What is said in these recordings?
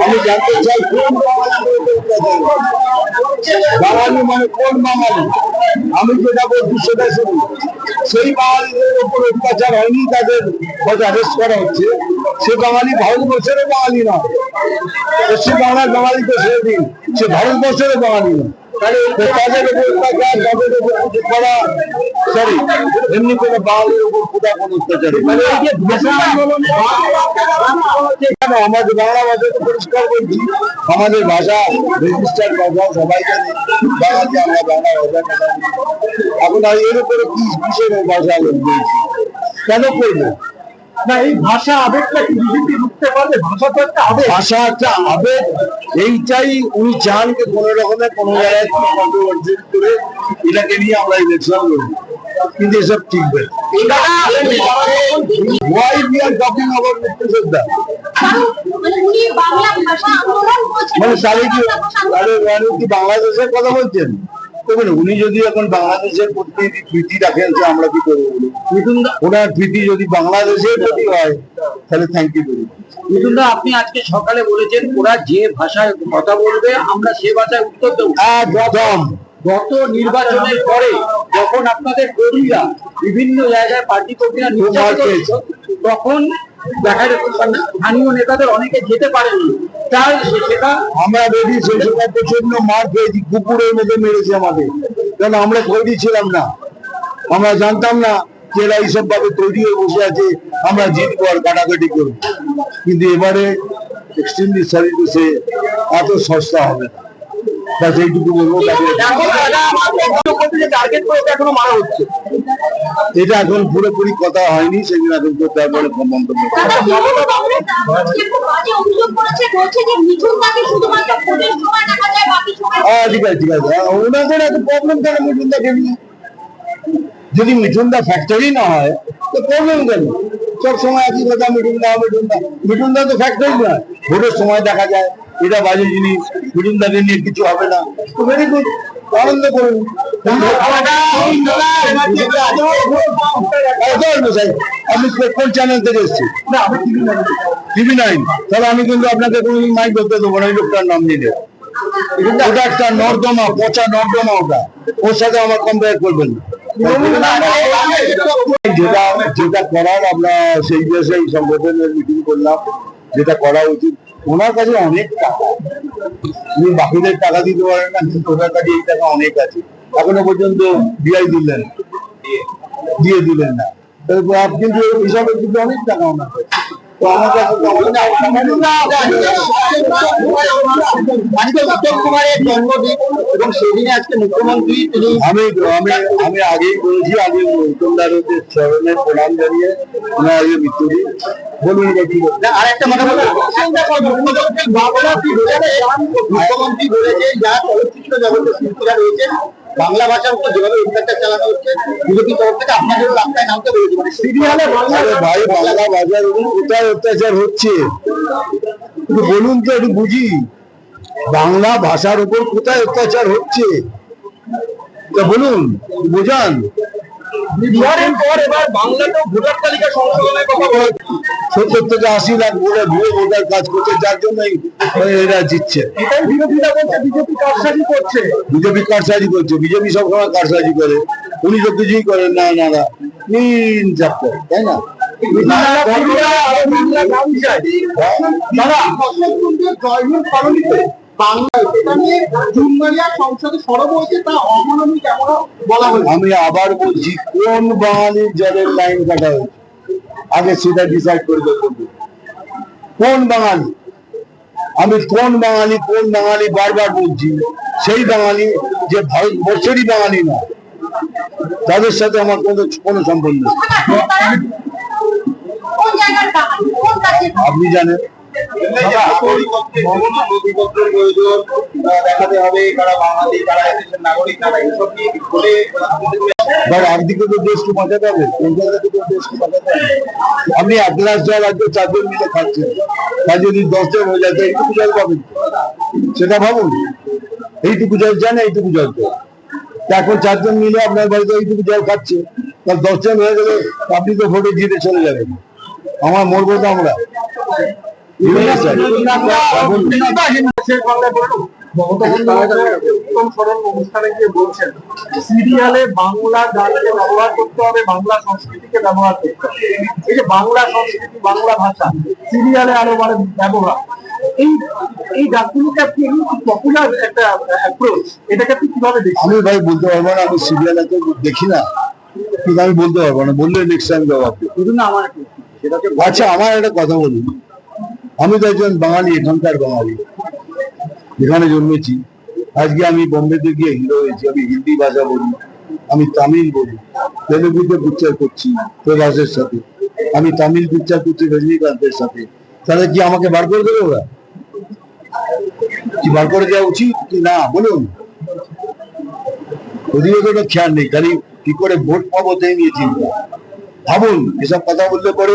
আমি জানতে চাই, কোন? বাঙালি মানে কোন বাঙালি? আমি যেটা বলছি সেটা শুনুন সেই বাঙালিদের উপর অত্যাচার হয়নি তাদের হয়তো করা হচ্ছে সে বাঙালি ভারতবর্ষেরও বাঙালি না পশ্চিম বাংলার বাঙালিকে ছেড়ে দিন। সে ভারতবর্ষেরও বাঙালি না তো আমাদের বাংলা ভাষা তো পরিষ্কার আমাদের রেজিস্টার ভাষা সবাই জানে। এখন এর উপরে কি কিসের ভাষা লোক কেন করব না এই ভাষা আবেগটা কি বিজেপি রুখতে পারবে ভাষা একটা আবেগ। এইটাই উনি চান যে কোনো কোনো জায়গায় করে এটাকে নিয়ে আমরা ইলেকশন মানে কি কি বাংলাদেশের কথা বলছেন? দেখুন উনি যদি এখন বাংলাদেশের প্রতি প্রীতি রাখেন তো আমরা কি করব ওনার প্রীতি যদি বাংলাদেশের প্রতি হয় তাহলে থ্যাংক ইউ বলি মিঠুনদা আপনি আজকে সকালে বলেছেন ওরা যে ভাষায় কথা বলবে আমরা সে ভাষায় উত্তর দেবো। একদম। গত নির্বাচনের পরে যখন আপনাদের কর্মীরা বিভিন্ন জায়গায় পার্টি কর্মীরা তখন দেখা স্থানীয় নেতাদের অনেকে যেতে পারেনি। তাই সেটা আমরা রেডি সেই সময় প্রচণ্ড মার পেয়েছি কুকুরের মধ্যে মেরেছে আমাদের কারণ আমরা তৈরি ছিলাম না। আমরা জানতাম না যে এরা এইসব ভাবে তৈরি হয়ে বসে আছে। আমরা জিতবো আর কাটাকাটি করব। কিন্তু এবারে এক্সট্রিমলি সরি টু সে এত সস্তা হবে না। ব্যাস এইটুকু বলব। টার্গেট করে এখনও মারা হচ্ছে। এটা এখন পুরোপুরি কথা হয়নি সেদিন এখন করতে হবে মন্তব্য মিঠুন ঠিক আছে ঠিক আছে। ওনাদের এত প্রবলেম কেন মিঠুনদাকে নিয়ে যদি মিঠুনদা ফ্যাক্টরি না হয় তো প্রবলেম কেন? সব সময় একই কথা মিঠুনদা মিঠুনদা মিঠুনদা তো ফ্যাক্টরি না ভোটের সময় দেখা যায়। এটা বাজে জিনিস মিঠুনদাকে নিয়ে কিছু হবে না। তো ভেরি গুড আনন্দ করুন। আমি কিন্তু আপনাকে মাইক দেবো না লোকটার নাম নিলে ওটা একটা নর্দমা, পচা নর্দমা ওটা। ওর সাথে আমার কম্পেয়ার করবেন যেটা যেটা করার আমরা সেই দেশে সংগঠনের মিটিং করলাম। যেটা করা উচিত। ওনার কাছে অনেক টাকা। উনি বাকিদের টাকা দিতে পারেন না, কিন্তু ওনার কাছে এই টাকা অনেক আছে। এখনও পর্যন্ত দিয়াই দিলেন। দিয়ে দিলেন না। কিন্তু হিসাবে কিন্তু অনেক টাকা ওনার কাছে কুমারের জন্মদিন এবং সেদিনে আজকে মুখ্যমন্ত্রী তিনি আমি আমি আমি আগেই বলেছি আগে উত্তমদারদের চরণে প্রণাম জানিয়ে ওনার আগে বলুন এবার কি বলবেন? আর একটা কথা বলব। মুখ্যমন্ত্রী বলেছে মুখ্যমন্ত্রী বলেছে যা চলচ্চিত্র জগতের শিল্পীরা রয়েছেন বাংলা ভাষার উপর যেভাবে অত্যাচার চালানো হচ্ছে বিজেপি তরফ থেকে আপনাদেরও রাস্তায় নামতে বলেছে। মানে সিরিয়ালে ভাই বাংলা বাজার কোথায় অত্যাচার হচ্ছে? বলুন তো একটু বুঝি। বাংলা ভাষার উপর কোথায় অত্যাচার হচ্ছে? তা বলুন বোঝান। বিহারের পর এবার বাংলাতেও ভোটার তালিকা সংশোধনের কথা বলা সত্তর থেকে আশি লাখ ভোটার ভুয়ো ভোটার কাজ করছে যার জন্যই এরা জিতছে এটাই বিরোধীরা বলছে বিজেপি কারসাজি করছে বিজেপি কারসাজি করছে বিজেপি সবসময় কারসাজি করে উনি তো কিছুই করেন না এনারা নিন চাপ্টার তাই না আমি আবার বলছি কোন বাঙালির জলের লাইন কাটা হয়েছে? আগে সেটা ডিসাইড করে দেখতে কোন বাঙালি? আমি কোন বাঙালি কোন বাঙালি বারবার বলছি সেই বাঙালি যে ভারতবর্ষেরই বাঙালি না তাদের সাথে আমার কোনো কোনো নেই। কাজের আপনি জানেন? হবে আপনি এক গ্লাস জল, আজকে চারজন মিলে খাচ্ছেন। তাই যদি দশ জন হয়ে যায় এইটুকু জল পাবেন সেটা ভাবুন। এইটুকু জল জানে এইটুকু জল তো। এখন চারজন মিলে আপনার বাড়িতে এইটুকু জল খাচ্ছে দশজন হয়ে গেলে আপনি তো ভোটে জিতে চলে যাবেন। আমার মরবো তো আমরা। এটাই চাই। এখন শেষ বাংলায় বলুন মমতা বন্দ্যোপাধ্যায় উত্তম স্মরণ অনুষ্ঠানে গিয়ে বলছেন সিরিয়ালে বাংলা গানকে ব্যবহার করতে হবে বাংলা সংস্কৃতিকে ব্যবহার করতে হবে এই যে বাংলা সংস্কৃতি বাংলা ভাষা সিরিয়ালে আরও মানে ব্যবহার এই এই গানগুলোকে আপনি পপুলার একটা অ্যাপ্রোচ এটাকে আপনি কীভাবে দেখছেন আমি ভাই বলতে পারব না আমি সিরিয়াল এত দেখি না কিন্তু আমি বলতে পারব না বললে নেক্সট টাইম জবাব দেবো। শুধু না আমার একটু সেটাকে আচ্ছা আমার একটা কথা বলি আমি তো একজন বাঙালি, এখানকার বাঙালি। এখানে জন্মেছি। আজকে আমি বোম্বেতে গিয়ে হিরো হয়েছি। আমি হিন্দি ভাষা বলি, আমি তামিল বলি। তেলেগুতে পিকচার করছি প্রভাসের সাথে। আমি তামিল পিকচার করছি রজনীকান্তের সাথে। তাহলে কি আমাকে বার করে দেবে ওরা? কি বার করে দেওয়া উচিত কি না? বলুন। ওদিকে খেয়াল নেই। খালি কি করে ভোট পাবো তাই নিয়ে চিন্তা। ভাবুন, এসব কথা বললে পরে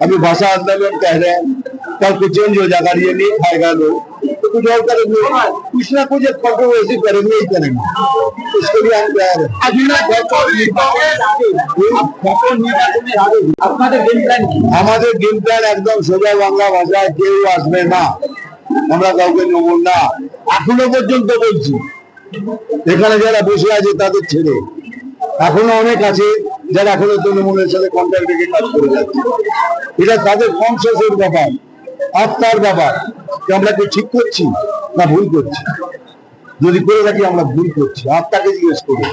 अभी भाषा आंदोलन कह रहे हैं कल कुछ चेंज हो जाएगा ये नहीं खाएगा लोग तो कुछ और करेंगे कुछ ना कुछ एक कंट्रोवर्सी करेंगे ही करेंगे इसके लिए हम तैयार हैं আপনাদের গেম প্ল্যান কি আমাদের গেম প্ল্যান একদম সোজা বাংলা ভাষায় কেউ আসবে না আমরা কাউকে নেব না এখনো পর্যন্ত বলছি এখানে যারা বসে আছে তাদের ছেড়ে এখনো অনেক আছে যারা এখনও তৃণমূলের সাথে কন্ট্রাক্ট রেখে কাজ করে যাচ্ছে এটা তাদের কনসিয়াসের ব্যাপার, আত্মার ব্যাপার আমরা কি ঠিক করছি না ভুল করছি যদি করে থাকি আমরা ভুল করছি, আত্মাকে জিজ্ঞেস করি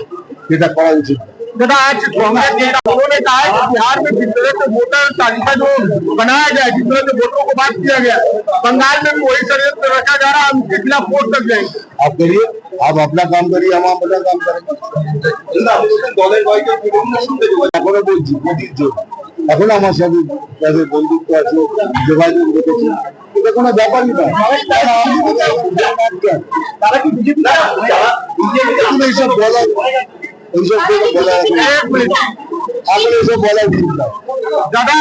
এটা করা উচিত না। दादा आज कांग्रेस नेता उन्होंने कहा है कि बिहार में जिस तरह से वोटर तालिका जो बनाया गया है, जिस तरह से वोटरों को बात किया गया है, बंगाल में भी वही षडयंत्र रखा जा रहा है हम उसके खिलाफ वोट तक जाएंगे आप करिए आप अपना काम करिए हम अपना काम करेंगे এখনো বলছি মোদির জন্য এখন আমার সাথে তাদের বন্ধুত্ব আছে যোগাযোগ রেখেছি এটা কোনো ব্যাপারই নয় তারা কি বিজেপি এখন এইসব বলা এইসব বলা এক মিনিট বলা উচিত না দাদা